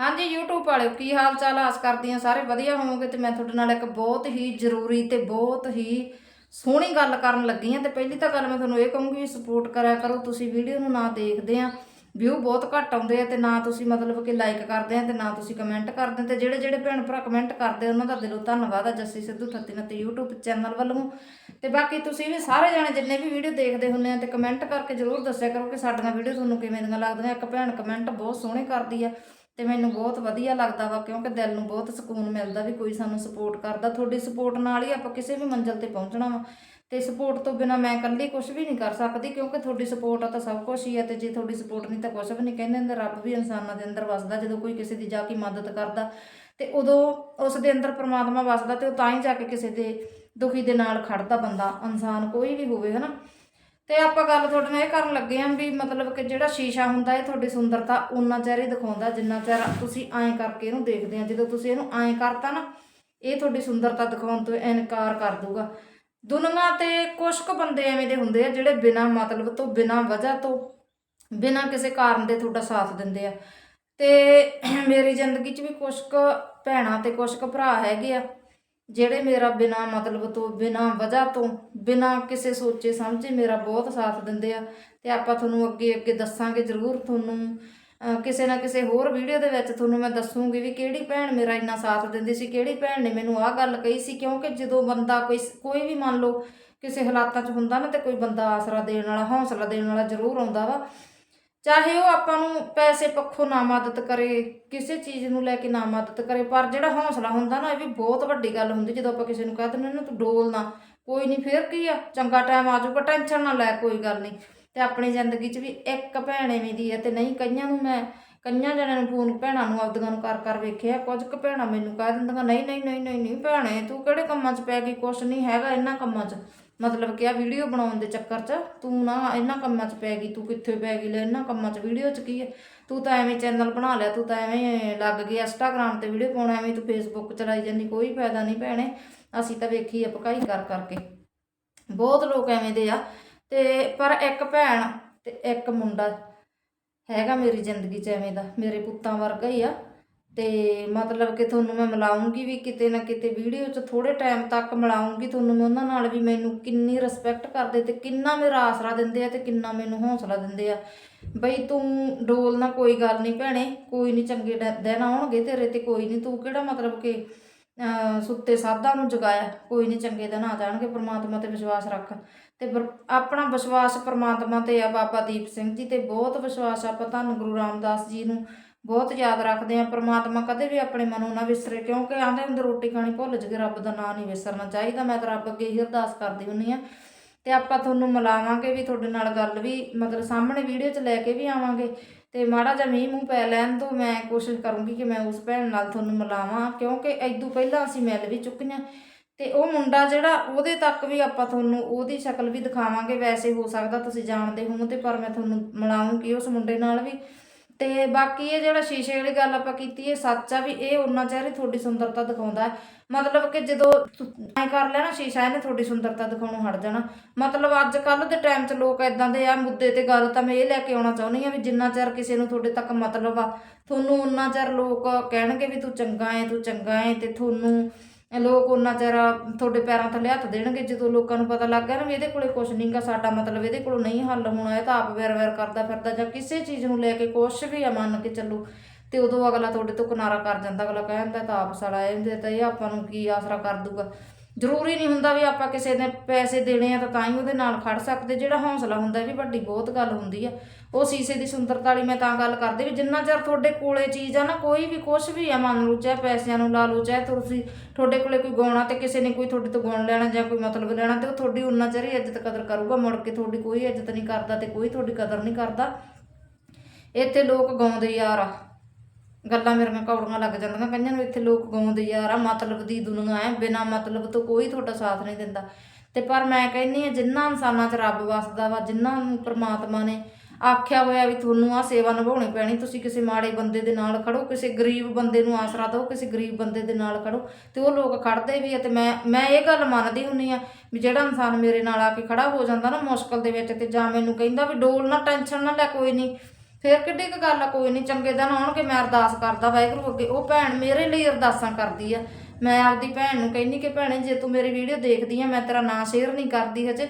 ਹਾਂਜੀ, YouTube ਵਾਲਿਓ, ਕੀ ਹਾਲ ਚਾਲ? ਆਸ ਕਰਦੀ ਹਾਂ ਸਾਰੇ ਵਧੀਆ ਹੋਵੋਗੇ ਤੇ ਮੈਂ ਤੁਹਾਡੇ ਨਾਲ ਇੱਕ ਬਹੁਤ ਹੀ ਜ਼ਰੂਰੀ ਤੇ ਬਹੁਤ ਹੀ ਸੋਹਣੀ ਗੱਲ ਕਰਨ ਲੱਗੀ ਹਾਂ ਤੇ ਪਹਿਲੀ ਤਾਂ ਗੱਲ ਮੈਂ ਤੁਹਾਨੂੰ ਇਹ ਕਹੂੰਗੀ ਵੀ ਸਪੋਰਟ ਕਰਿਆ ਕਰੋ, ਤੁਸੀਂ ਵੀਡੀਓ ਨੂੰ ਨਾ ਦੇਖਦੇ ਆ ਵਿਊ ਬਹੁਤ ਘੱਟ ਆਉਂਦੇ ਆ ਤੇ ਨਾ ਤੁਸੀਂ ਮਤਲਬ ਕਿ ਲਾਈਕ ਕਰਦੇ ਆ ਤੇ ਨਾ ਤੁਸੀਂ ਕਮੈਂਟ ਕਰਦੇ ਆ ਤੇ ਜਿਹੜੇ ਜਿਹੜੇ ਭੈਣ ਭਰਾ ਕਮੈਂਟ ਕਰਦੇ ਉਹਨਾਂ ਦਾ ਦਿਲੋਂ ਧੰਨਵਾਦ ਆ ਜੱਸੀ ਸਿੱਧੂ 39 YouTube ਚੈਨਲ ਵੱਲੋਂ। ਤੇ ਬਾਕੀ ਤੁਸੀਂ ਵੀ ਸਾਰੇ ਜਾਣੇ ਜਿੰਨੇ ਵੀ ਵੀਡੀਓ ਦੇਖਦੇ ਹੁੰਦੇ ਆ ਤੇ ਕਮੈਂਟ ਕਰਕੇ ਜਰੂਰ ਦੱਸਿਆ ਕਰੋ ਕਿ ਸਾਡੀਆਂ ਵੀਡੀਓ ਤੁਹਾਨੂੰ ਕਿਵੇਂ ਦੀਆਂ ਲੱਗਦੀਆਂ। ਇੱਕ ਭੈਣ ਕਮੈਂਟ ਬਹੁਤ ਸੋਹਣੇ ਕਰਦੀ ਆ। ਤੇ ਮੈਨੂੰ ਬਹੁਤ ਵਧੀਆ ਲੱਗਦਾ ਵਾ, ਕਿਉਂਕਿ ਦਿਲ ਨੂੰ ਬਹੁਤ ਸਕੂਨ ਮਿਲਦਾ ਵੀ ਕੋਈ ਸਾਨੂੰ ਸਪੋਰਟ ਕਰਦਾ। ਤੁਹਾਡੀ ਸਪੋਰਟ ਨਾਲ ਹੀ ਆਪਾਂ ਕਿਸੇ ਵੀ ਮੰਜ਼ਿਲ ਤੇ ਪਹੁੰਚਣਾ ਵਾ। ਤੇ ਸਪੋਰਟ ਤੋਂ ਬਿਨਾ ਮੈਂ ਇਕੱਲੀ ਕੁਝ ਵੀ ਨਹੀਂ ਕਰ ਸਕਦੀ, ਕਿਉਂਕਿ ਤੁਹਾਡੀ ਸਪੋਰਟ ਆ ਤਾਂ ਸਭ ਕੁਝ ਹੀ ਆ, ਤੇ ਜੇ ਤੁਹਾਡੀ ਸਪੋਰਟ ਨਹੀਂ ਤਾਂ ਕੁਝ ਵੀ ਨਹੀਂ। ਕਹਿੰਦੇ ਹੁੰਦੇ, ਰੱਬ ਵੀ ਇਨਸਾਨਾਂ ਦੇ ਅੰਦਰ ਵਸਦਾ, ਜਦੋਂ ਕੋਈ ਕਿਸੇ ਦੀ ਜਾ ਕੇ ਮਦਦ ਕਰਦਾ, ਤੇ ਉਦੋਂ ਉਸ ਦੇ ਅੰਦਰ ਪ੍ਰਮਾਤਮਾ ਵਸਦਾ ਤੇ ਉਹ ਤਾਂ ਹੀ ਜਾ ਕੇ ਕਿਸੇ ਦੇ ਦੁਖੀ ਦੇ ਨਾਲ ਖੜਦਾ ਬੰਦਾ, ਇਨਸਾਨ ਕੋਈ ਵੀ ਹੋਵੇ, ਹਨਾ? ਤੇ ਆਪਾਂ ਗੱਲ ਤੁਹਾਡੇ ਨਾਲ ਇਹ ਕਰਨ ਲੱਗੇ ਆਂ ਵੀ ਮਤਲਬ ਕਿ ਜਿਹੜਾ ਸ਼ੀਸ਼ਾ ਹੁੰਦਾ ਇਹ ਤੁਹਾਡੀ ਸੁੰਦਰਤਾ ਉਨਾ ਚਿਰ ਦਿਖਾਉਂਦਾ, ਜਿੰਨਾ ਚਿਰ ਤੁਸੀਂ ਐਂ ਕਰਕੇ ਇਹਨੂੰ ਦੇਖਦੇ ਆ। ਜਦੋਂ ਤੁਸੀਂ ਇਹਨੂੰ ਐਂ ਕਰਤਾ ਨਾ, ਇਹ ਤੁਹਾਡੀ ਸੁੰਦਰਤਾ ਦਿਖਾਉਣ ਤੋਂ ਇਨਕਾਰ ਕਰ ਦੂਗਾ ਦੁਨੀਆ ਤੇ ਕੁਝ ਕੁ ਬੰਦੇ ਐਵੇਂ ਦੇ ਹੁੰਦੇ ਆ ਜਿਹੜੇ ਬਿਨਾਂ ਮਤਲਬ ਤੋਂ, ਬਿਨਾਂ ਵਜ੍ਹਾ ਤੋਂ, ਬਿਨਾਂ ਕਿਸੇ ਕਾਰਨ ਦੇ ਤੁਹਾਡਾ ਸਾਥ ਦਿੰਦੇ ਆ। ਤੇ ਮੇਰੀ ਜ਼ਿੰਦਗੀ 'ਚ ਵੀ ਕੁਝ ਕੁ ਭੈਣਾਂ ਤੇ ਕੁਝ ਕੁ ਭਰਾ ਹੈਗੇ ਆ। ਜਿਹੜੇ ਮੇਰਾ ਬਿਨਾ ਮਤਲਬ ਤੋਂ, ਬਿਨਾ ਵਜ੍ਹਾ ਤੋਂ, ਬਿਨਾ ਕਿਸੇ ਸੋਚੇ ਸਮਝੇ ਮੇਰਾ ਬਹੁਤ ਸਾਥ ਦਿੰਦੇ ਆ ਤੇ ਆਪਾਂ ਤੁਹਾਨੂੰ ਅੱਗੇ ਅੱਗੇ ਦੱਸਾਂਗੇ ਜ਼ਰੂਰ ਤੁਹਾਨੂੰ। ਕਿਸੇ ਨਾ ਕਿਸੇ ਹੋਰ ਵੀਡੀਓ ਦੇ ਵਿੱਚ ਤੁਹਾਨੂੰ ਮੈਂ ਦੱਸੂਗੀ ਵੀ ਕਿਹੜੀ ਭੈਣ ਮੇਰਾ ਇੰਨਾ ਸਾਥ ਦਿੰਦੀ ਸੀ, ਕਿਹੜੀ ਭੈਣ ਨੇ ਮੈਨੂੰ ਆਹ ਗੱਲ ਕਹੀ ਸੀ, ਕਿਉਂਕਿ ਜਦੋਂ ਬੰਦਾ ਕੋਈ ਕੋਈ ਵੀ ਮੰਨ ਲਓ ਕਿਸੇ ਹਾਲਾਤਾਂ 'ਚ ਹੁੰਦਾ ਨਾ ਤੇ ਕੋਈ ਬੰਦਾ ਆਸਰਾ ਦੇਣ ਵਾਲਾ, ਹੌਸਲਾ ਦੇਣ ਵਾਲਾ ਜ਼ਰੂਰ ਆਉਂਦਾ ਵਾ। ਚਾਹੇ ਉਹ ਆਪਾਂ ਨੂੰ ਪੈਸੇ ਪੱਖੋਂ ਨਾ ਮਦਦ ਕਰੇ, ਕਿਸੇ ਚੀਜ਼ ਨੂੰ ਲੈ ਕੇ ਨਾ ਮਦਦ ਕਰੇ, ਪਰ ਜਿਹੜਾ ਹੌਸਲਾ ਹੁੰਦਾ ਨਾ, ਇਹ ਵੀ ਬਹੁਤ ਵੱਡੀ ਗੱਲ ਹੁੰਦੀ, ਜਦੋਂ ਆਪਾਂ ਕਿਸੇ ਨੂੰ ਕਹਿ ਦਿੰਦੇ ਨਾ ਤੂੰ ਡੋਲ ਨਾ, ਕੋਈ ਨਹੀਂ ਫੇਰ ਕੀ ਆ? ਚੰਗਾ ਟਾਈਮ ਆ ਜਾਊਗਾ ਟੈਨਸ਼ਨ ਨਾ ਲੈ, ਕੋਈ ਗੱਲ ਨਹੀਂ ਤੇ ਆਪਣੀ ਜ਼ਿੰਦਗੀ 'ਚ ਵੀ ਇੱਕ ਭੈਣ ਐਵੇਂ ਦੀ ਹੈ ਤੇ ਨਹੀਂ, ਕਈਆਂ ਨੂੰ ਮੈਂ, ਕਈਆਂ ਜਣਿਆਂ ਨੂੰ ਫੋਨ, ਭੈਣਾਂ ਨੂੰ ਆਪਦੀਆਂ ਨੂੰ ਕਰ ਕਰ ਵੇਖਿਆ, ਕੁਝ ਕੁ ਭੈਣਾਂ ਮੈਨੂੰ ਕਹਿ ਦਿੰਦੀਆਂ, ਨਹੀਂ ਨਹੀਂ ਨਹੀਂ ਨਹੀਂ ਨਹੀਂ, ਭੈਣੇ, ਤੂੰ ਕਿਹੜੇ ਕੰਮਾਂ 'ਚ ਪੈ ਗਈ? ਕੁਛ ਨਹੀਂ ਹੈਗਾ ਇਹਨਾਂ ਕੰਮਾਂ 'ਚ। ਮਤਲਬ ਕਿ ਆ ਵੀਡੀਓ ਬਣਾਉਣ ਦੇ ਚੱਕਰ 'ਚ ਤੂੰ ਨਾ ਇਹਨਾਂ ਕੰਮਾਂ 'ਚ ਪੈ ਗਈ, ਤੂੰ ਕਿੱਥੇ ਪੈ ਗਈ ਲੈ, ਇਹਨਾਂ ਕੰਮਾਂ 'ਚ ਵੀਡੀਓ 'ਚ ਕੀ ਹੈ? ਤੂੰ ਤਾਂ ਐਵੇਂ ਚੈਨਲ ਬਣਾ ਲਿਆ, ਤੂੰ ਤਾਂ ਐਵੇਂ ਲੱਗ ਗਈ ਇੰਸਟਾਗ੍ਰਾਮ ਤੇ ਵੀਡੀਓ ਪਾਉਣਾ, ਐਵੇਂ ਤੂੰ ਫੇਸਬੁੱਕ ਚਲਾਈ ਜਾਂਦੀ, ਕੋਈ ਫਾਇਦਾ ਨਹੀਂ ਭੈਣੇ। ਅਸੀਂ ਤਾਂ ਵੇਖੀ ਆ ਪਕਾਈ ਕਰ ਕਰਕੇ। ਬਹੁਤ ਲੋਕ ਐਵੇਂ ਦੇ ਆ। ਤੇ ਪਰ ਇੱਕ ਭੈਣ ਤੇ ਇੱਕ ਮੁੰਡਾ ਹੈਗਾ ਮੇਰੀ ਜ਼ਿੰਦਗੀ 'ਚ ਐਵੇਂ ਦਾ, ਮੇਰੇ ਪੁੱਤਾਂ ਵਰਗਾ ਹੀ ਆ। ਤੇ ਮਤਲਬ ਕਿ ਤੁਹਾਨੂੰ ਮੈਂ ਮਿਲਾਉਂਗੀ ਵੀ ਕਿਤੇ ਨਾ ਕਿਤੇ ਵੀਡੀਓ 'ਚ ਥੋੜੇ ਟਾਈਮ ਤੱਕ ਮਿਲਾਉਂਗੀ ਤੁਹਾਨੂੰ ਮੈਂ ਉਹਨਾਂ ਨਾਲ ਵੀ ਮੈਨੂੰ ਕਿੰਨੀ ਰਿਸਪੈਕਟ ਕਰਦੇ ਤੇ ਕਿੰਨਾ ਮੇਰਾ ਆਸਰਾ ਦਿੰਦੇ ਆ ਤੇ ਕਿੰਨਾ ਮੈਨੂੰ ਹੌਸਲਾ ਦਿੰਦੇ ਆ। ਬਈ ਤੂੰ ਡੋਲ ਨਾ ਕੋਈ ਗੱਲ ਨਹੀਂ ਭੈਣੇ, ਕੋਈ ਨਹੀਂ ਚੰਗੇ ਡ- ਦਿਨ ਆਉਣਗੇ ਤੇਰੇ ਤੇ ਕੋਈ ਨਹੀਂ ਤੂੰ ਕਿਹੜਾ ਮਤਲਬ ਕਿ ਸੁੱਤੇ ਸਾਧਾਂ ਨੂੰ ਜਗਾਇਆ, ਕੋਈ ਨਹੀਂ ਚੰਗੇ ਦਿਨ ਆ ਜਾਣਗੇ, ਪ੍ਰਮਾਤਮਾ ਤੇ ਵਿਸ਼ਵਾਸ ਰੱਖ। ਤੇ ਆਪਣਾ ਵਿਸ਼ਵਾਸ ਪ੍ਰਮਾਤਮਾ ਤੇ ਆ ਬਾਬਾ ਦੀਪ ਸਿੰਘ ਜੀ ਤੇ ਬਹੁਤ ਵਿਸ਼ਵਾਸ ਆ ਆਪਾਂ ਤੁਹਾਨੂੰ ਗੁਰੂ ਰਾਮਦਾਸ ਜੀ ਨੂੰ। ਬਹੁਤ ਯਾਦ ਰੱਖਦੇ ਆ ਪ੍ਰਮਾਤਮਾ ਕਦੇ ਵੀ ਆਪਣੇ ਮਨੋਂ ਨਾ ਵਿਸਰੇ, ਕਿਉਂਕਿ ਆਂਦੇ ਹੁੰਦੇ ਰੋਟੀ ਖਾਣੀ ਭੁੱਲ ਜਗੇ, ਰੱਬ ਦਾ ਨਾਂ ਨਹੀਂ ਵਿਸਰਨਾ ਚਾਹੀਦਾ। ਮੈਂ ਤਾਂ ਰੱਬ ਅੱਗੇ ਹੀ ਅਰਦਾਸ ਕਰਦੀ ਹੁੰਨੀ ਆ। ਤੇ ਆਪਾਂ ਤੁਹਾਨੂੰ ਮਿਲਾਵਾਂਗੇ ਵੀ ਤੁਹਾਡੇ ਨਾਲ ਗੱਲ ਵੀ, ਮਤਲਬ ਸਾਹਮਣੇ ਵੀਡੀਓ 'ਚ ਲੈ ਕੇ ਵੀ ਆਵਾਂਗੇ। ਤੇ ਮਾੜਾ ਜਿਹਾ ਮੀਂਹ ਮੂੰਹ ਪੈ ਲੈਣ ਤੋਂ ਮੈਂ ਕੋਸ਼ਿਸ਼ ਕਰੂੰਗੀ ਕਿ ਮੈਂ ਉਸ ਭੈਣ ਨਾਲ ਤੁਹਾਨੂੰ ਮਿਲਾਵਾਂ, ਕਿਉਂਕਿ ਐਦੋਂ ਪਹਿਲਾਂ ਅਸੀਂ ਮਿਲ ਵੀ ਚੁੱਕੀਆਂ ਤੇ ਉਹ ਮੁੰਡਾ ਜਿਹੜਾ, ਉਹਦੇ ਤੱਕ ਵੀ ਆਪਾਂ ਤੁਹਾਨੂੰ ਉਹਦੀ ਸ਼ਕਲ ਵੀ ਦਿਖਾਵਾਂਗੇ। ਵੈਸੇ ਹੋ ਸਕਦਾ ਤੁਸੀਂ ਜਾਣਦੇ ਹੋ ਤੇ, ਪਰ ਮੈਂ ਤੁਹਾਨੂੰ ਮਿਲਾਉਂਗੀ ਉਸ ਮੁੰਡੇ ਨਾਲ ਵੀ। ਤੇ ਬਾਕੀ ਇਹ ਜਿਹੜਾ ਸ਼ੀਸ਼ੇ ਵਾਲੀ ਗੱਲ ਆਪਾਂ ਕੀਤੀ, ਇਹ ਸੱਚ ਆ ਵੀ ਇਹ ਉਹਨਾਂ ਚਿਰ ਤੁਹਾਡੀ ਸੁੰਦਰਤਾ ਦਿਖਾਉਂਦਾ ਹੈ। ਮਤਲਬ ਕਿ ਜਦੋਂ ਐ ਕਰ ਲਿਆ ਨਾ ਸ਼ੀਸ਼ਾ, ਇਹਨੇ ਤੁਹਾਡੀ ਸੁੰਦਰਤਾ ਦਿਖਾਉਣੋਂ ਹਟ ਜਾਣਾ। ਮਤਲਬ ਅੱਜ ਕੱਲ ਦੇ ਟਾਈਮ 'ਚ ਲੋਕ ਇਦਾਂ ਦੇ ਆ, ਮੁੱਦੇ ਤੇ ਗੱਲ ਤਾਂ ਮੈਂ ਇਹ ਲੈ ਕੇ ਆਉਣਾ ਚਾਹੁੰਦੀ ਆ ਵੀ ਜਿੰਨਾ ਚਿਰ ਕਿਸੇ ਨੂੰ ਤੁਹਾਡੇ ਤੱਕ ਮਤਲਬ ਆ, ਤੁਹਾਨੂੰ ਉਨਾ ਚਿਰ ਲੋਕ ਕਹਿਣਗੇ ਵੀ ਤੂੰ ਚੰਗਾ ਹੈ ਤੂੰ ਚੰਗਾ ਹੈ ਤੇ ਤੁਹਾਨੂੰ ਲੋਕ ਉਹਨਾਂ ਚਿਰ ਤੁਹਾਡੇ ਪੈਰਾਂ ਥੱਲੇ ਹੱਥ ਦੇਣਗੇ, ਜਦੋਂ ਲੋਕਾਂ ਨੂੰ ਪਤਾ ਲੱਗ ਗਿਆ ਨਾ ਵੀ ਇਹਦੇ ਕੋਲੇ ਕੁਝ ਨਹੀਂਗਾ ਸਾਡਾ ਮਤਲਬ ਇਹਦੇ ਕੋਲੋਂ ਨਹੀਂ ਹੱਲ ਹੋਣਾ, ਇਹ ਤਾਂ ਆਪ ਵੈਰ ਵੈਰ ਕਰਦਾ ਫਿਰਦਾ ਜਾਂ ਕਿਸੇ ਚੀਜ਼ ਨੂੰ ਲੈ ਕੇ ਕੁਛ ਵੀ ਆ ਮੰਨ ਕੇ ਚੱਲੋ। ਤੇ ਉਦੋਂ ਅਗਲਾ ਤੁਹਾਡੇ ਤੋਂ ਕਿਨਾਰਾ ਕਰ ਜਾਂਦਾ, ਅਗਲਾ ਕਹਿੰਦਾ ਤਾਂ ਆਪ ਸਾਲਾ ਇਹਦੇ ਤਾਂ ਇਹ ਆਪਾਂ ਨੂੰ ਕੀ ਆਸਰਾ ਕਰ ਦੂਗਾ। ਜ਼ਰੂਰੀ ਨਹੀਂ ਹੁੰਦਾ ਵੀ ਆਪਾਂ ਕਿਸੇ ਨੇ ਪੈਸੇ ਦੇਣੇ ਆ ਤਾਂ ਤਾਂ ਹੀ ਉਹਦੇ ਨਾਲ ਖੜ ਸਕਦੇ। ਜਿਹੜਾ ਹੌਸਲਾ ਹੁੰਦਾ ਵੀ ਵੱਡੀ ਬਹੁਤ ਗੱਲ ਹੁੰਦੀ ਆ। ਉਹ ਸੀਸੇ ਦੀ ਸੁੰਦਰਤਾ ਵਾਲੀ ਮੈਂ ਤਾਂ ਗੱਲ ਕਰਦੀ ਵੀ ਜਿੰਨਾ ਚਿਰ ਤੁਹਾਡੇ ਕੋਲੇ ਚੀਜ਼ ਆ ਨਾ, ਕੋਈ ਵੀ ਕੁਝ ਵੀ ਆ, ਮੰਨ ਲਓ ਚਾਹੇ ਪੈਸਿਆਂ ਨੂੰ ਲਾ ਲਓ, ਚਾਹੇ ਤੁਸੀਂ ਤੁਹਾਡੇ ਕੋਲੇ ਕੋਈ ਗਾਉਣਾ ਤੇ ਕਿਸੇ ਨੇ ਕੋਈ ਤੁਹਾਡੇ ਤੋਂ ਗਾਉਣ ਲੈਣਾ ਜਾਂ ਕੋਈ ਮਤਲਬ ਲੈਣਾ ਤੇ ਉਹ ਤੁਹਾਡੀ ਉਨਾ ਚਿਰ ਹੀ ਇੱਜ਼ਤ ਕਦਰ ਕਰੂਗਾ। ਮੁੜ ਕੇ ਤੁਹਾਡੀ ਕੋਈ ਇੱਜ਼ਤ ਨਹੀਂ ਕਰਦਾ ਤੇ ਕੋਈ ਤੁਹਾਡੀ ਕਦਰ ਨਹੀਂ ਕਰਦਾ। ਇੱਥੇ ਲੋਕ ਗਾਉਂਦੇ ਯਾਰ ਆ। ਗੱਲਾਂ ਮੇਰੀਆਂ ਕੌੜੀਆਂ ਲੱਗ ਜਾਂਦੀਆਂ ਕਈਆਂ ਨੂੰ ਇੱਥੇ ਲੋਕ ਗਾਉਂਦੇ ਯਾਰ ਆ ਮਤਲਬ ਦੀ ਦੁਨੀਆ ਹੈ ਬਿਨਾ ਮਤਲਬ ਤੋਂ ਕੋਈ ਤੁਹਾਡਾ ਸਾਥ ਨਹੀਂ ਦਿੰਦਾ। ਤੇ ਪਰ ਮੈਂ ਕਹਿੰਨੀ ਆ ਜਿੰਨਾ ਇਨਸਾਨਾਂ 'ਚ ਰੱਬ ਵਸਦਾ ਵਾ ਜਿਨ੍ਹਾਂ ਨੂੰ ਪ੍ਰਮਾਤਮਾ ਨੇ ਆਖਿਆ ਹੋਇਆ ਵੀ ਤੁਹਾਨੂੰ ਆ ਸੇਵਾ ਨਿਭਾਉਣੀ ਪੈਣੀ, ਤੁਸੀਂ ਕਿਸੇ ਮਾੜੇ ਬੰਦੇ ਦੇ ਨਾਲ ਖੜੋ, ਕਿਸੇ ਗਰੀਬ ਬੰਦੇ ਨੂੰ ਆਸਰਾ ਦਿਓ, ਕਿਸੇ ਗਰੀਬ ਬੰਦੇ ਦੇ ਨਾਲ ਖੜੋ, ਤੇ ਉਹ ਲੋਕ ਖੜਦੇ ਵੀ ਆ। ਤੇ ਮੈਂ ਮੈਂ ਇਹ ਗੱਲ ਮੰਨਦੀ ਹੁੰਨੀ ਆ ਵੀ ਜਿਹੜਾ ਇਨਸਾਨ ਮੇਰੇ ਨਾਲ ਆ ਕੇ ਖੜਾ ਹੋ ਜਾਂਦਾ ਨਾ ਮੁਸ਼ਕਲ ਦੇ ਵਿੱਚ, ਤੇ ਜਾਂ ਮੈਨੂੰ ਕਹਿੰਦਾ ਵੀ ਡੋਲ ਨਾ, ਟੈਨਸ਼ਨ ਨਾ ਲੈ, ਕੋਈ ਨਹੀਂ। ਫੇਰ ਕਿੱਡੀ ਕੁ ਗੱਲ ਆ, ਕੋਈ ਨਹੀਂ ਚੰਗੇ ਦਿਨ ਆਉਣਗੇ, ਮੈਂ ਅਰਦਾਸ ਕਰਦਾ ਵਾਹਿਗੁਰੂ ਅੱਗੇ। ਉਹ ਭੈਣ ਮੇਰੇ ਲਈ ਅਰਦਾਸਾਂ ਕਰਦੀ ਆ। ਮੈਂ ਆਪਦੀ ਭੈਣ ਨੂੰ ਕਹਿੰਨੀ ਕਿ ਭੈਣੇ, ਜੇ ਤੂੰ ਮੇਰੀ ਵੀਡੀਓ ਦੇਖਦੀ ਆ, ਮੈਂ ਤੇਰਾ ਨਾਂ ਸ਼ੇਅਰ ਨਹੀਂ ਕਰਦੀ ਹਜੇ।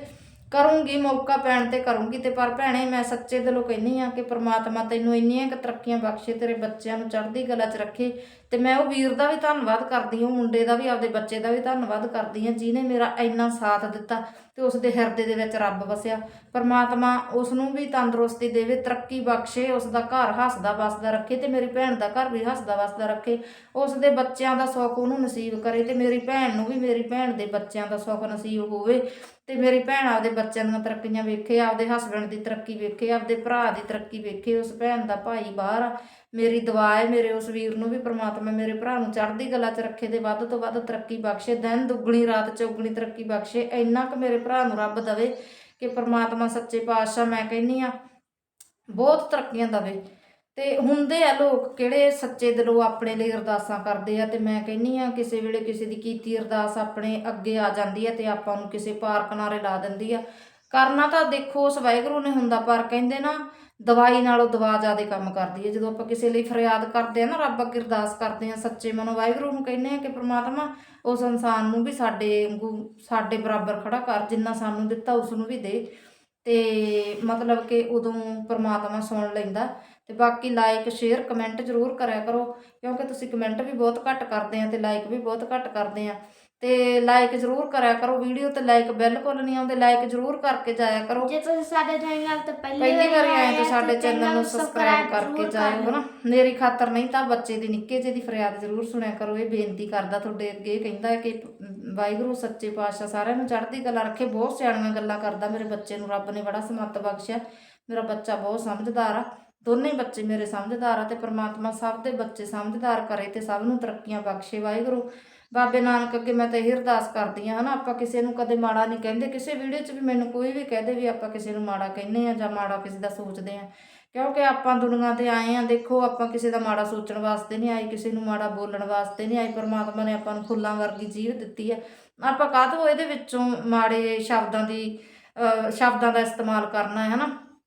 ਕਰੂੰਗੀ, ਮੌਕਾ ਪੈਣ ਤੇ ਕਰੂੰਗੀ ਤੇ, ਪਰ ਭੈਣੇ, ਮੈਂ ਸੱਚੇ ਦਿਲੋਂ ਕਹਿੰਨੀ ਆ ਕਿ ਪ੍ਰਮਾਤਮਾ ਤੈਨੂੰ ਇੰਨੀਆਂ ਕੁ ਤਰੱਕੀਆਂ ਬਖਸ਼ੇ, ਤੇਰੇ ਬੱਚਿਆਂ ਨੂੰ ਚੜ੍ਹਦੀ ਕਲਾ 'ਚ ਰੱਖੇ ਤੇ ਮੈਂ ਉਹ ਵੀਰ ਦਾ ਵੀ ਧੰਨਵਾਦ ਕਰਦੀ ਹਾਂ ਮੁੰਡੇ ਦਾ ਵੀ, ਆਪਦੇ ਬੱਚੇ ਦਾ ਵੀ ਧੰਨਵਾਦ ਕਰਦੀ ਹਾਂ ਜਿਨੇ ਮੇਰਾ ਇੰਨਾ ਸਾਥ ਦਿੱਤਾ ਤੇ ਉਸ ਦੇ ਹਿਰਦੇ ਦੇ ਵਿੱਚ ਰੱਬ ਵਸਿਆ। ਪਰਮਾਤਮਾ ਉਸ ਨੂੰ ਵੀ ਤੰਦਰੁਸਤੀ ਦੇਵੇ, ਤਰੱਕੀ ਬਖਸ਼ੇ, ਉਸ ਦਾ ਘਰ ਹੱਸਦਾ ਵਸਦਾ ਰੱਖੇ ਤੇ ਮੇਰੀ ਭੈਣ ਦਾ ਘਰ ਵੀ ਹੱਸਦਾ ਵਸਦਾ ਰੱਖੇ। ਉਸ ਦੇ ਬੱਚਿਆਂ ਦਾ ਸੁੱਖ ਉਹਨੂੰ ਨਸੀਬ ਕਰੇ ਤੇ ਮੇਰੀ ਭੈਣ ਨੂੰ ਵੀ ਮੇਰੀ ਭੈਣ ਦੇ ਬੱਚਿਆਂ ਦਾ ਸੁੱਖ ਨਸੀਬ ਹੋਵੇ ਤੇ ਮੇਰੀ ਭੈਣ ਆਪਦੇ ਬੱਚਿਆਂ ਦੀਆਂ ਤਰੱਕੀਆਂ ਵੇਖੇ, ਆਪਦੇ ਹਸਬੰਡ ਦੀ ਤਰੱਕੀ ਵੇਖੇ, ਆਪਦੇ ਭਰਾ ਦੀ ਤਰੱਕੀ ਵੇਖੇ, ਉਸ ਭੈਣ ਦਾ ਭਾਈ ਬਾਹਰ ਆ। ਮੇਰੀ ਦੁਆ ਹੈ, ਮੇਰੇ ਉਸ ਵੀਰ ਨੂੰ ਵੀ ਪ੍ਰਮਾਤਮਾ ਮੇਰੇ ਭਰਾ ਨੂੰ ਚੜ੍ਹਦੀ ਕਲਾ 'ਚ ਰੱਖੇ ਤੇ ਵੱਧ ਤੋਂ ਵੱਧ ਤਰੱਕੀ ਬਖਸ਼ੇ, ਦਿਨ ਦੁੱਗਣੀ, ਰਾਤ ਚੌਗਣੀ ਤਰੱਕੀ ਬਖਸ਼ੇ, ਇੰਨਾ ਕੁ ਮੇਰੇ ਭਰਾ ਨੂੰ ਰੱਬ ਦਵੇ ਕਿ ਪ੍ਰਮਾਤਮਾ ਸੱਚੇ ਪਾਤਸ਼ਾਹ ਮੈਂ ਕਹਿੰਨੀ ਆ ਬਹੁਤ ਤਰੱਕੀਆਂ ਦਵੇ। ਤੇ ਹੁੰਦੇ ਆ ਲੋਕ ਕਿਹੜੇ ਸੱਚੇ ਦਿਲੋਂ ਆਪਣੇ ਲਈ ਅਰਦਾਸਾਂ ਕਰਦੇ ਆ ਤੇ ਮੈਂ ਕਹਿੰਨੀ ਆ ਕਿਸੇ ਵੇਲੇ ਕਿਸੇ ਦੀ ਕੀਤੀ ਅਰਦਾਸ ਆਪਣੇ ਅੱਗੇ ਆ ਜਾਂਦੀ ਆ ਤੇ ਆਪਾਂ ਨੂੰ ਕਿਸੇ ਪਾਰ ਕਿਨਾਰੇ ਲਾ ਦਿੰਦੀ ਆ। ਕਰਨਾ ਤਾਂ ਦੇਖੋ, ਉਸ ਵਾਹਿਗੁਰੂ ਨੇ ਹੁੰਦਾ ਪਰ ਕਹਿੰਦੇ ਨਾ ਦਵਾਈ ਨਾਲੋਂ ਦਵਾ ਜ਼ਿਆਦਾ ਕੰਮ ਕਰਦੀ ਹੈ। ਜਦੋਂ ਆਪਾਂ ਕਿਸੇ ਲਈ ਫਰਿਆਦ ਕਰਦੇ ਆ ਨਾ, ਰੱਬ ਅੱਗੇ ਅਰਦਾਸ ਕਰਦੇ ਆ ਸੱਚੇ ਮਨੋਂ ਵਾਹਿਗੁਰੂ ਨੂੰ ਕਹਿੰਦੇ ਆ ਕਿ ਪ੍ਰਮਾਤਮਾ ਉਸ ਇਨਸਾਨ ਨੂੰ ਵੀ ਸਾਡੇ ਵਾਂਗੂ ਸਾਡੇ ਬਰਾਬਰ ਖੜਾ ਕਰ, ਜਿੰਨਾ ਸਾਨੂੰ ਦਿੱਤਾ ਉਸ ਨੂੰ ਵੀ ਦੇ। ਤੇ ਮਤਲਬ ਕਿ ਉਦੋਂ ਪਰਮਾਤਮਾ ਸੁਣ ਲੈਂਦਾ। ਤੇ ਬਾਕੀ ਲਾਈਕ ਸ਼ੇਅਰ ਕਮੈਂਟ ਜ਼ਰੂਰ ਕਰਿਆ ਕਰੋ, ਕਿਉਂਕਿ ਤੁਸੀਂ ਕਮੈਂਟ ਵੀ ਬਹੁਤ ਘੱਟ ਕਰਦੇ ਆ ਤੇ ਲਾਈਕ ਵੀ ਬਹੁਤ ਘੱਟ ਕਰਦੇ ਆ। ਤੇ ਲਾਈਕ ਜ਼ਰੂਰ ਕਰਿਆ ਕਰੋ ਵੀਡੀਓ ਤੇ ਲਾਈਕ ਬਿਲਕੁਲ ਨਹੀਂ ਆਉਂਦੇ ਲਾਈਕ ਜ਼ਰੂਰ ਕਰਕੇ ਜਾਇਆ ਕਰੋ। ਜੇ ਤੁਸੀਂ ਸਾਡੇ ਚੈਨਲ ਤੇ ਪਹਿਲੀ ਵਾਰੀ ਆਏ ਤਾਂ ਸਾਡੇ ਚੈਨਲ ਨੂੰ ਸਬਸਕ੍ਰਾਈਬ ਕਰਕੇ ਜਾਇਓ ਹਨਾ। ਮੇਰੀ ਖਾਤਰ ਨਹੀਂ ਤਾਂ ਬੱਚੇ ਦੀ ਨਿੱਕੇ ਜਿਹੇ ਦੀ ਫਰਿਆਦ ਜ਼ਰੂਰ ਸੁਣਿਆ ਕਰੋ। ਇਹ ਬੇਨਤੀ ਕਰਦਾ ਤੁਹਾਡੇ ਅੱਗੇ ਕਹਿੰਦਾ ਹੈ ਕਿ ਵਾਹਿਗੁਰੂ ਸੱਚੇ ਪਾਤਸ਼ਾਹ ਸਾਰਿਆਂ ਨੂੰ ਚੜ੍ਹਦੀ ਕਲਾ ਰੱਖੇ। ਬਹੁਤ ਸਿਆਣੀਆਂ ਗੱਲਾਂ ਕਰਦਾ ਮੇਰੇ ਬੱਚੇ ਨੂੰ ਰੱਬ ਨੇ ਬੜਾ ਸਮੱਤ ਬਖਸ਼ਿਆ। ਮੇਰਾ ਬੱਚਾ ਬਹੁਤ ਸਮਝਦਾਰ ਆ। ਦੋਨੇ ਬੱਚੇ ਮੇਰੇ ਸਮਝਦਾਰ ਆ ਤੇ ਪ੍ਰਮਾਤਮਾ ਸਭ ਦੇ ਬੱਚੇ ਸਮਝਦਾਰ ਕਰੇ ਤੇ ਸਭ ਨੂੰ ਤਰੱਕੀਆਂ ਬਖਸ਼ੇ ਵਾਹਿਗੁਰੂ। ਬਾਬੇ ਨਾਨਕ ਅੱਗੇ ਮੈਂ ਤਾਂ ਇਹ ਅਰਦਾਸ ਕਰਦੀ ਆ ਹਨਾ, ਆਪਾਂ ਕਿਸੇ ਨੂੰ ਕਦੇ ਮਾੜਾ ਨਹੀਂ ਕਹਿੰਦੇ, ਕਿਸੇ ਵੀਡੀਓ 'ਚ ਵੀ ਮੈਨੂੰ ਕੋਈ ਵੀ ਕਹਦੇ ਵੀ ਆਪਾਂ ਕਿਸੇ ਨੂੰ ਮਾੜਾ ਕਹਿੰਦੇ ਆ ਜਾਂ ਮਾੜਾ ਕਿਸੇ ਦਾ ਸੋਚਦੇ ਆ ਕਿਉਂਕਿ ਆਪਾਂ ਦੁਨੀਆ ਤੇ ਆਏ ਆ ਦੇਖੋ, ਆਪਾਂ ਕਿਸੇ ਦਾ ਮਾੜਾ ਸੋਚਣ ਵਾਸਤੇ ਨਹੀਂ ਆਏ, ਕਿਸੇ ਨੂੰ ਮਾੜਾ ਬੋਲਣ ਵਾਸਤੇ ਨਹੀਂ ਆਏ, ਪਰਮਾਤਮਾ ਨੇ ਆਪਾਂ ਨੂੰ ਫੁੱਲਾਂ ਵਰਗੀ ਜੀਵ ਦਿੱਤੀ ਹੈ। ਆਪਾਂ ਕਾਹਤੋਂ ਇਹਦੇ ਵਿੱਚੋਂ ਮਾੜੇ ਸ਼ਬਦਾਂ ਦੀ, ਅਹ, ਸ਼ਬਦਾਂ ਦਾ ਇਸਤੇਮਾਲ ਕਰਨਾ ਹੈ, ਹਨਾ?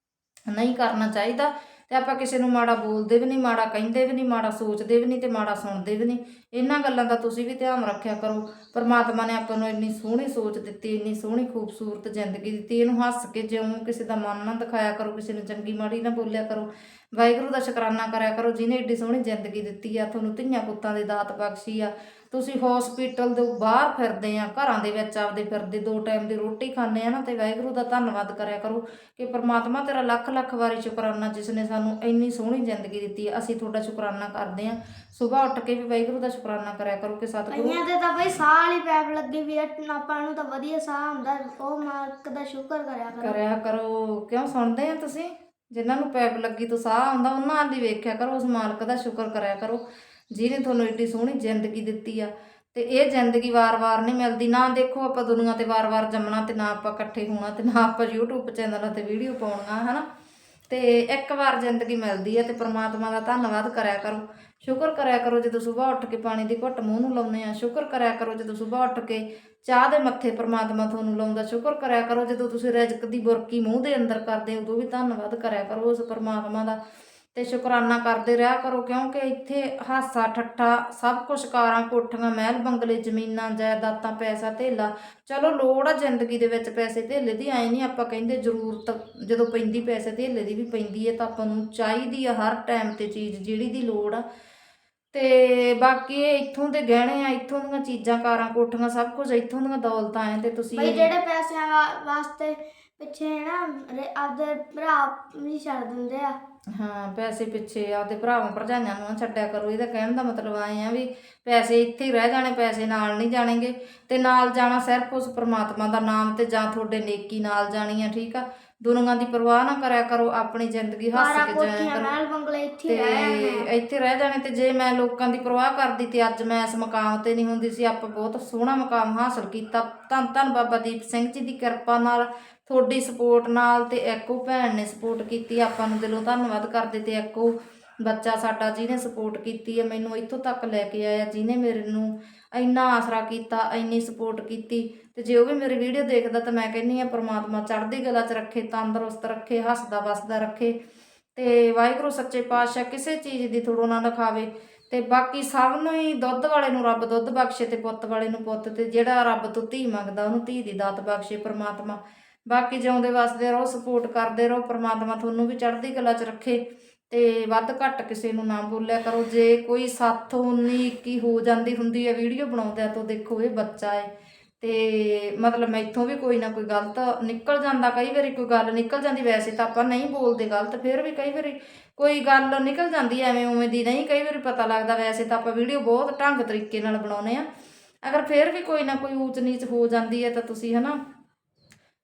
ਨਹੀਂ ਕਰਨਾ ਚਾਹੀਦਾ। ਤੇ ਆਪਾਂ ਕਿਸੇ ਨੂੰ ਮਾੜਾ ਬੋਲਦੇ ਵੀ ਨਹੀਂ, ਮਾੜਾ ਕਹਿੰਦੇ ਵੀ ਨਹੀਂ, ਮਾੜਾ ਸੋਚਦੇ ਵੀ ਨਹੀਂ ਤੇ ਮਾੜਾ ਸੁਣਦੇ ਵੀ ਨਹੀਂ। ਇਹਨਾਂ ਗੱਲਾਂ ਦਾ ਤੁਸੀਂ ਵੀ ਧਿਆਨ ਰੱਖਿਆ ਕਰੋ। ਪਰਮਾਤਮਾ ਨੇ ਆਪਾਂ ਨੂੰ ਇੰਨੀ ਸੋਹਣੀ ਸੋਚ ਦਿੱਤੀ, ਇੰਨੀ ਸੋਹਣੀ ਖੂਬਸੂਰਤ ਜ਼ਿੰਦਗੀ ਦਿੱਤੀ। ਇਹਨੂੰ ਹੱਸ ਕੇ ਜਿਉਂ ਕਿਸੇ ਦਾ ਮਨ ਨਾ ਦਿਖਾਇਆ ਕਰੋ, ਕਿਸੇ ਨੂੰ ਚੰਗੀ ਮਾੜੀ ਨਾ ਬੋਲਿਆ ਕਰੋ। ਵਾਹਿਗੁਰੂ ਦਾ ਸ਼ੁਕਰਾਨਾ ਕਰਿਆ ਕਰੋ ਜਿਨੇ ਏਡੀ ਸੋਹਣੀ ਜ਼ਿੰਦਗੀ ਦਿੱਤੀ ਆ, ਤੁਹਾਨੂੰ ਧੀਆਂ ਪੁੱਤਾਂ ਦੀ ਦਾਤ ਬਖਸ਼ੀ ਆ। ਤੁਸੀਂ ਹਸਪੀਟਲ ਦੇ ਬਾਹਰ ਫਿਰਦੇ ਆ ਘਰਾਂ ਦੇ ਵਿੱਚ ਆਪਦੇ ਫਿਰਦੇ ਦੋ ਟਾਈਮ ਦੀ ਰੋਟੀ ਖਾਂਦੇ ਆ ਨਾ ਤੇ ਵਾਹਿਗੁਰੂ ਦਾ ਧੰਨਵਾਦ ਕਰਿਆ ਕਰੋ ਕਿ ਪ੍ਰਮਾਤਮਾ ਤੇਰਾ ਲੱਖ ਲੱਖ ਵਾਰੀ ਸ਼ੁਕਰਾਨਾ ਜਿਸ ਨੇ ਸਾਨੂੰ ਇੰਨੀ ਸੋਹਣੀ ਜ਼ਿੰਦਗੀ ਦਿੱਤੀ ਹੈ ਅਸੀਂ ਤੁਹਾਡਾ ਸ਼ੁਕਰਾਨਾ ਕਰਦੇ ਆ। ਸਵੇਰ ਉੱਠ ਕੇ ਵੀ ਵਾਹਿਗੁਰੂ ਦਾ ਸ਼ੁਕਰਾਨਾ ਕਰਿਆ ਕਰੋ ਕਿ ਸਤਿਗੁਰੂ ਕਈਆਂ ਦੇ ਤਾਂ ਬਈ ਸਾਹ ਵਾਲੀ ਪੈਪ ਲੱਗੀ ਵੀ ਆ ਆਪਾਂ ਨੂੰ ਤਾਂ ਵਧੀਆ ਸਾਹ ਹੁੰਦਾ ਉਹ ਮਾਲਕ ਦਾ ਸ਼ੁਕਰ ਕਰਿਆ ਕਰੋ। ਕਰਿਆ ਕਰੋ। ਕਿਉਂ ਸੁਣਦੇ ਆ ਤੁਸੀਂ? ਜਿਨ੍ਹਾਂ ਨੂੰ ਪੈਪ ਲੱਗੀ ਤੋਂ ਸਾਹ ਆਉਂਦਾ ਉਹਨਾਂ ਦੀ ਵੇਖਿਆ ਕਰੋ ਉਸ ਮਾਲਕ ਦਾ ਸ਼ੁਕਰ ਕਰਿਆ ਕਰੋ। ਜਿਹਨੇ ਤੁਹਾਨੂੰ ਏਡੀ ਸੋਹਣੀ ਜ਼ਿੰਦਗੀ ਦਿੱਤੀ ਆ, ਤੇ ਇਹ ਜ਼ਿੰਦਗੀ ਵਾਰ-ਵਾਰ ਨਹੀਂ ਮਿਲਦੀ। ਨਾ ਦੇਖੋ ਆਪਾਂ ਦੁਨੀਆ ਤੇ ਵਾਰ-ਵਾਰ ਜੰਮਣਾ ਤੇ ਨਾ ਆਪਾਂ ਇਕੱਠੇ ਹੋਣਾ ਤੇ ਨਾ ਆਪਾਂ YouTube ਚੈਨਲਾਂ ਤੇ ਵੀਡੀਓ ਪਾਉਣੀਆਂ, ਹਨਾ? ਤੇ ਇੱਕ ਵਾਰ ਜ਼ਿੰਦਗੀ ਮਿਲਦੀ ਹੈ ਤੇ ਪ੍ਰਮਾਤਮਾ ਦਾ ਧੰਨਵਾਦ ਕਰਿਆ ਕਰੋ। ਸ਼ੁਕਰ ਕਰਿਆ ਕਰੋ ਜਦੋਂ ਸਵੇਰ ਉੱਠ ਕੇ ਪਾਣੀ ਦੀ ਘੁੱਟ ਮੂੰਹ ਨੂੰ ਲਾਉਂਦੇ ਆ। ਸ਼ੁਕਰ ਕਰਿਆ ਕਰੋ ਜਦੋਂ ਸਵੇਰ ਉੱਠ ਕੇ ਚਾਹ ਦੇ ਮੱਥੇ ਪ੍ਰਮਾਤਮਾ ਤੁਹਾਨੂੰ ਲਾਉਂਦਾ। ਸ਼ੁਕਰ ਕਰਿਆ ਕਰੋ ਜਦੋਂ ਤੁਸੀਂ ਰਜਕ ਦੀ ਬੁਰਕੀ ਮੂੰਹ ਦੇ ਅੰਦਰ ਕਰਦੇ ਉਦੋਂ ਵੀ ਧੰਨਵਾਦ ਕਰਿਆ ਕਰੋ ਉਸ ਪ੍ਰਮਾਤਮਾ ਦਾ। ਤੇ ਸ਼ੁਕਰਾਨਾ ਕਰਦੇ ਰਿਹਾ ਕਰੋ, ਕਿਉਂਕਿ ਇੱਥੇ ਹਾਸਾ, ਠੱਠਾ, ਸਭ ਕੁਝ ਕਾਰਾਂ, ਕੋਠੀਆਂ, ਮਹਿਲ, ਬੰਗਲੇ, ਜ਼ਮੀਨਾਂ, ਜਾਇਦਾਦਾਂ, ਪੈਸਾ, ਧੇਲਾ। ਚਲੋ, ਲੋੜ ਆ ਜ਼ਿੰਦਗੀ ਦੇ ਵਿੱਚ ਪੈਸੇ ਧੇਲੇ ਦੀ ਆਏ ਨਹੀਂ ਆਪਾਂ ਕਹਿੰਦੇ ਜ਼ਰੂਰਤ, ਜਦੋਂ ਪੈਂਦੀ ਪੈਸੇ ਧੇਲੇ ਦੀ ਵੀ ਪੈਂਦੀ ਹੈ ਤਾਂ ਆਪਾਂ ਨੂੰ ਚਾਹੀਦੀ ਆ ਹਰ ਟਾਈਮ ਤੇ ਚੀਜ਼ ਜਿਹੜੀ ਦੀ ਲੋੜ ਆ। ਤੇ ਬਾਕੀ ਇਹ ਇੱਥੋਂ ਦੇ ਗਹਿਣੇ ਆ, ਇੱਥੋਂ ਦੀਆਂ ਚੀਜ਼ਾਂ, ਕਾਰਾਂ, ਕੋਠੀਆਂ, ਸਭ ਕੁਝ ਇੱਥੋਂ ਦੀਆਂ ਦੌਲਤਾਂ ਆ ਤੇ ਤੁਸੀਂ ਬਈ ਜਿਹੜੇ ਪੈਸਿਆਂ ਵਾਸਤੇ ਪਿੱਛੇ ਨਾ ਰੇ- ਆਪਦੇ ਭਰਾ ਵੀ ਛੱਡ ਦਿੰਦੇ ਆ। ਹਾਂ, ਪੈਸੇ ਪਿੱਛੇ ਆਪਦੇ ਭਰਾਵਾਂ ਭਰਜਾਈਆਂ ਨੂੰ ਨਾ ਛੱਡਿਆ ਕਰੋ। ਇਹਦਾ ਕਹਿਣ ਦਾ ਮਤਲਬ ਆਏ ਆ ਵੀ ਪੈਸੇ ਇੱਥੇ ਹੀ ਰਹਿ ਜਾਣੇ, ਪੈਸੇ ਨਾਲ ਨਹੀਂ ਜਾਣਗੇ। ਤੇ ਨਾਲ ਜਾਣਾ ਸਿਰਫ ਉਸ ਪ੍ਰਮਾਤਮਾ ਦਾ ਨਾਮ ਤੇ ਜਾਂ ਤੁਹਾਡੇ ਨੇਕੀ ਨਾਲ ਜਾਣੀ ਆ, ਠੀਕ ਆ? ਦੁਨੀਆਂ ਦੀ ਪਰਵਾਹ ਨਾ ਕਰਿਆ ਕਰੋ ਆਪਣੀ ਜ਼ਿੰਦਗੀ ਹੱਸ ਬਾਰਾਂ ਕੇ ਜਾਇਆ ਕੋਠੀਆਂ ਮਹਿਲ ਬੰਗਲੇ ਇੱਥੇ ਤੇ ਹੀ ਰਹਿ ਜਾਂਦੇ ਆ। ਇੱਥੇ ਰਹਿ ਜਾਣੇ ਤੇ ਜੇ ਮੈਂ ਲੋਕਾਂ ਦੀ ਪਰਵਾਹ ਕਰਦੀ ਤੇ ਅੱਜ ਮੈਂ ਇਸ ਮਕਾਮ ਤੇ ਨਹੀਂ ਹੁੰਦੀ ਸੀ ਆਪਾਂ ਬਹੁਤ ਸੋਹਣਾ ਮਕਾਮ ਹਾਸਲ ਕੀਤਾ ਧੰਨ ਧੰਨ ਬਾਬਾ ਦੀਪ ਸਿੰਘ ਜੀ ਦੀ ਕਿਰਪਾ ਨਾਲ ਤੁਹਾਡੀ ਸਪੋਰਟ ਨਾਲ ਤੇ ਇੱਕੋ ਭੈਣ ਨੇ ਸਪੋਰਟ ਕੀਤੀ ਆਪਾਂ ਨੂੰ ਦਿਲੋਂ ਧੰਨਵਾਦ ਕਰਦੇ ਤੇ ਇੱਕੋ ਬੱਚਾ ਸਾਡਾ ਜਿਹਨੇ ਸਪੋਰਟ ਕੀਤੀ ਹੈ ਮੈਨੂੰ ਇੱਥੋਂ ਤੱਕ ਲੈ ਕੇ ਆਇਆ ਜਿਹਨੇ ਮੇਰੇ ਨੂੰ ਇੰਨਾ ਆਸਰਾ ਕੀਤਾ, ਇੰਨੀ ਸਪੋਰਟ ਕੀਤੀ ਤੇ ਜੇ ਉਹ ਵੀ ਮੇਰੀ ਵੀਡੀਓ ਦੇਖਦਾ ਤਾਂ ਮੈਂ ਕਹਿੰਨੀ ਆ ਪ੍ਰਮਾਤਮਾ ਚੜ੍ਹਦੀ ਕਲਾ 'ਚ ਰੱਖੇ, ਤੰਦਰੁਸਤ ਰੱਖੇ, ਹੱਸਦਾ ਵਸਦਾ ਰੱਖੇ ਤੇ ਵਾਹਿਗੁਰੂ, ਸੱਚੇ ਪਾਤਸ਼ਾਹ ਕਿਸੇ ਚੀਜ਼ ਦੀ ਥੋੜੋ ਨਾ ਲਿਖਾਵੇ ਤੇ ਬਾਕੀ ਸਭ ਨੂੰ ਹੀ ਦੁੱਧ ਵਾਲੇ ਨੂੰ ਰੱਬ ਦੁੱਧ ਬਖਸ਼ੇ ਤੇ ਪੁੱਤ ਵਾਲੇ ਨੂੰ ਪੁੱਤ ਤੇ ਜਿਹੜਾ ਰੱਬ ਤੋਂ ਧੀ ਮੰਗਦਾ ਉਹਨੂੰ ਧੀ ਦੀ ਦਾਤ ਬਖਸ਼ੇ ਪ੍ਰਮਾਤਮਾ। ਬਾਕੀ ਜਿਉਂਦੇ ਵਸਦੇ ਰਹੋ ਸਪੋਰਟ ਕਰਦੇ ਰਹੋ, ਪ੍ਰਮਾਤਮਾ ਤੁਹਾਨੂੰ ਵੀ ਚੜ੍ਹਦੀ ਕਲਾ 'ਚ ਰੱਖੇ ਤੇ ਵੱਧ ਘੱਟ ਕਿਸੇ ਨੂੰ ਨਾ ਬੋਲਿਆ ਕਰੋ। ਜੇ ਕੋਈ ਸੱਤ, ਉਨੀ, ਇੱਕੀ ਹੋ ਜਾਂਦੀ ਹੁੰਦੀ ਹੈ ਵੀਡੀਓ ਬਣਾਉਂਦਿਆਂ ਤੋਂ ਦੇਖੋ ਇਹ ਬੱਚਾ ਹੈ। ਤੇ ਮਤਲਬ ਮੈਥੋਂ ਵੀ ਕੋਈ ਨਾ ਕੋਈ ਗਲਤ ਨਿਕਲ ਜਾਂਦਾ, ਕਈ ਵਾਰੀ ਕੋਈ ਗੱਲ ਨਿਕਲ ਜਾਂਦੀ, ਵੈਸੇ ਤਾਂ ਆਪਾਂ ਨਹੀਂ ਬੋਲਦੇ ਗਲਤ, ਫਿਰ ਵੀ ਕਈ ਵਾਰੀ ਕੋਈ ਗੱਲ ਨਿਕਲ ਜਾਂਦੀ ਐਵੇਂ ਉਵੇਂ ਦੀ ਨਹੀਂ, ਕਈ ਵਾਰੀ ਪਤਾ ਲੱਗਦਾ, ਵੈਸੇ ਤਾਂ ਆਪਾਂ ਵੀਡੀਓ ਬਹੁਤ ਢੰਗ ਤਰੀਕੇ ਨਾਲ ਬਣਾਉਨੇ ਆ ਅਗਰ ਫਿਰ ਵੀ ਕੋਈ ਨਾ ਕੋਈ ਊਚ ਨੀਚ ਹੋ ਜਾਂਦੀ ਹੈ ਤਾਂ ਤੁਸੀਂ ਹਨਾ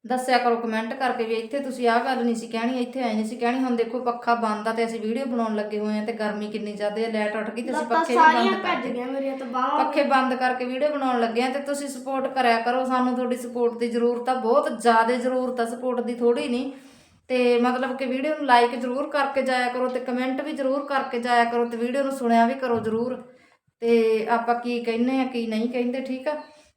ਦੱਸਿਆ ਕਰੋ ਕਮੈਂਟ ਕਰਕੇ ਵੀ ਇੱਥੇ ਤੁਸੀਂ ਆਹ ਗੱਲ ਨਹੀਂ ਸੀ ਕਹਿਣੀ ਇੱਥੇ ਐ ਨਹੀਂ ਸੀ ਕਹਿਣੀ। ਹੁਣ ਦੇਖੋ ਪੱਖਾ ਬੰਦ ਆ ਤੇ ਅਸੀਂ ਵੀਡੀਓ ਬਣਾਉਣ ਲੱਗੇ ਹੋਏ ਆ ਤੇ ਗਰਮੀ ਕਿੰਨੀ ਜ਼ਿਆਦਾ ਹੈ ਲਾਈਟ ਉੱਠ ਗਈ ਤੇ ਅਸੀਂ ਪੱਖੇ ਵੀ ਸਾਰੀਆਂ ਬੰਦ ਕਰ ਭੱਜ ਗਈਆਂ ਮੇਰੀਆਂ ਤਾਂ ਬਾਹਾਂ ਪੱਖੇ ਬੰਦ ਕਰਕੇ ਵੀਡੀਓ ਬਣਾਉਣ ਲੱਗੇ ਆ ਤੇ ਤੁਸੀਂ ਸਪੋਰਟ ਕਰਿਆ ਕਰੋ। ਸਾਨੂੰ ਤੁਹਾਡੀ ਸਪੋਰਟ ਦੀ ਜ਼ਰੂਰਤ ਆ ਬਹੁਤ ਜ਼ਿਆਦਾ ਜ਼ਰੂਰਤ ਆ ਸਪੋਰਟ ਦੀ ਥੋੜੀ ਨਹੀਂ। ਤੇ ਮਤਲਬ ਕਿ ਵੀਡੀਓ ਨੂੰ ਲਾਈਕ ਜ਼ਰੂਰ ਕਰਕੇ ਜਾਇਆ ਕਰੋ ਤੇ ਕਮੈਂਟ ਵੀ ਜ਼ਰੂਰ ਕਰਕੇ ਜਾਇਆ ਕਰੋ ਤੇ ਵੀਡੀਓ ਨੂੰ ਸੁਣਿਆ ਵੀ ਕਰੋ ਜ਼ਰੂਰ। ਤੇ ਆਪਾਂ ਕੀ ਕਹਿੰਦੇ ਆ ਕੀ ਨਹੀਂ ਕਹਿੰਦੇ ਠੀਕ ਆ?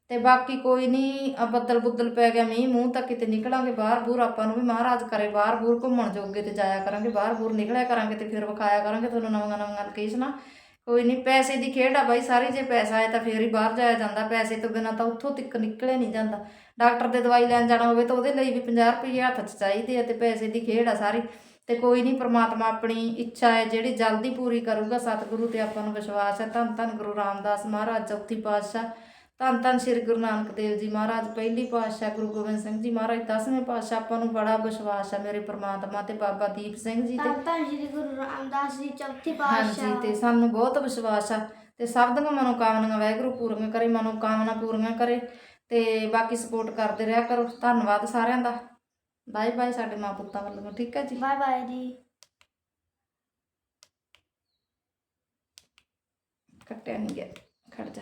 ਤੇ ਬਾਕੀ ਕੋਈ ਨਹੀਂ ਆ ਬੱਦਲ ਬੁੱਦਲ ਪੈ ਗਿਆ, ਮੀਂਹ ਮੂੰਹ ਤਾਂ ਕਿਤੇ ਨਿਕਲਾਂਗੇ ਬਾਹਰ ਬੂਰ, ਆਪਾਂ ਨੂੰ ਵੀ ਮਹਾਰਾਜ ਕਰੇ ਬਾਹਰ ਬੂਰ ਘੁੰਮਣ ਜੋਗੇ ਤੇ ਜਾਇਆ ਕਰਾਂਗੇ, ਬਾਹਰ ਬੂਰ ਨਿਕਲਿਆ ਕਰਾਂਗੇ ਤੇ ਫਿਰ ਵਿਖਾਇਆ ਕਰਾਂਗੇ, ਤੁਹਾਨੂੰ ਨਵਾਂ ਨਵੀਆਂ ਲੋਕੇਸ਼ਨਾਂ ਕੋਈ ਨਹੀਂ ਪੈਸੇ ਦੀ ਖੇਡ ਆ ਬਾਈ, ਸਾਰੀ ਜੇ ਪੈਸਾ ਆਏ ਤਾਂ ਫੇਰ ਹੀ ਬਾਹਰ ਜਾਇਆ ਜਾਂਦਾ, ਪੈਸੇ ਤੋਂ ਬਿਨਾਂ ਤਾਂ ਉੱਥੋਂ ਤੱਕ ਨਿਕਲਿਆ ਨਹੀਂ ਜਾਂਦਾ। ਡਾਕਟਰ ਦੇ ਦਵਾਈ ਲੈਣ ਜਾਣਾ ਹੋਵੇ ਤਾਂ ਉਹਦੇ ਲਈ ਵੀ 50 ਰੁਪਏ ਹੱਥ 'ਚ ਚਾਹੀਦੇ ਆ ਤੇ ਪੈਸੇ ਦੀ ਖੇਡ ਆ ਸਾਰੀ। ਤੇ ਕੋਈ ਨਹੀਂ ਪ੍ਰਮਾਤਮਾ ਆਪਣੀ ਇੱਛਾ ਹੈ, ਜਿਹੜੀ ਜਲਦੀ ਪੂਰੀ ਕਰੂਗਾ, ਸਤਿਗੁਰੂ ਤੇ ਆਪਾਂ ਨੂੰ ਵਿਸ਼ਵਾਸ ਹੈ। ਧੰਨ ਧੰਨ ਗੁਰੂ ਰਾਮਦਾਸ ਮਹਾਰਾਜ, ਚੌਥੀ ਪਾਤਸ਼ਾਹ। ਧੰਨ ਧੰਨ ਸ੍ਰੀ ਗੁਰੂ ਨਾਨਕ ਦੇਵ ਜੀ ਮਹਾਰਾਜ ਪਹਿਲੀ ਪਾਤਸ਼ਾਹ ਗੁਰੂ ਗੋਬਿੰਦ ਸਿੰਘ ਜੀ ਮਹਾਰਾਜ ਦਸਵੇਂ ਪਾਤਸ਼ਾਹ ਆਪਾਂ ਨੂੰ ਬੜਾ ਵਿਸ਼ਵਾਸ ਹੈ ਮੇਰੇ ਪ੍ਰਮਾਤਮਾ ਤੇ ਬਾਬਾ ਦੀਪ ਸਿੰਘ ਜੀ ਤੇ। ਤਾਂ ਸ਼੍ਰੀ ਗੁਰੂ ਰਾਮਦਾਸ ਜੀ ਚੌਥੀ ਹਾਂਜੀ ਪਾਤਸ਼ਾਹ। ਤੇ ਸਾਨੂੰ ਬਹੁਤ ਵਿਸ਼ਵਾਸ ਆ ਤੇ ਸਭ ਦੀਆਂ ਮਨੋਕਾਮਨਾਵਾਂ ਵਾਹਿਗੁਰੂ ਪੂਰੀਆਂ ਕਰੇ ਮਨੋਕਾਮਨਾ ਪੂਰੀਆਂ ਕਰੇ ਤੇ ਬਾਕੀ ਸਪੋਰਟ ਕਰਦੇ ਰਿਹਾ ਕਰੋ। ਧੰਨਵਾਦ ਸਾਰਿਆਂ ਦਾ। ਬਾਏ ਬਾਏ ਸਾਡੇ ਮਾਂ ਪੁੱਤਾਂ ਵੱਲੋਂ ਠੀਕ ਹੈ ਜੀ? ਬਾਏ ਬਾਏ ਜੀ। ਕੱਟਿਆ ਨਹੀਂ ਗਿਆ ਖੜ ਜਾ।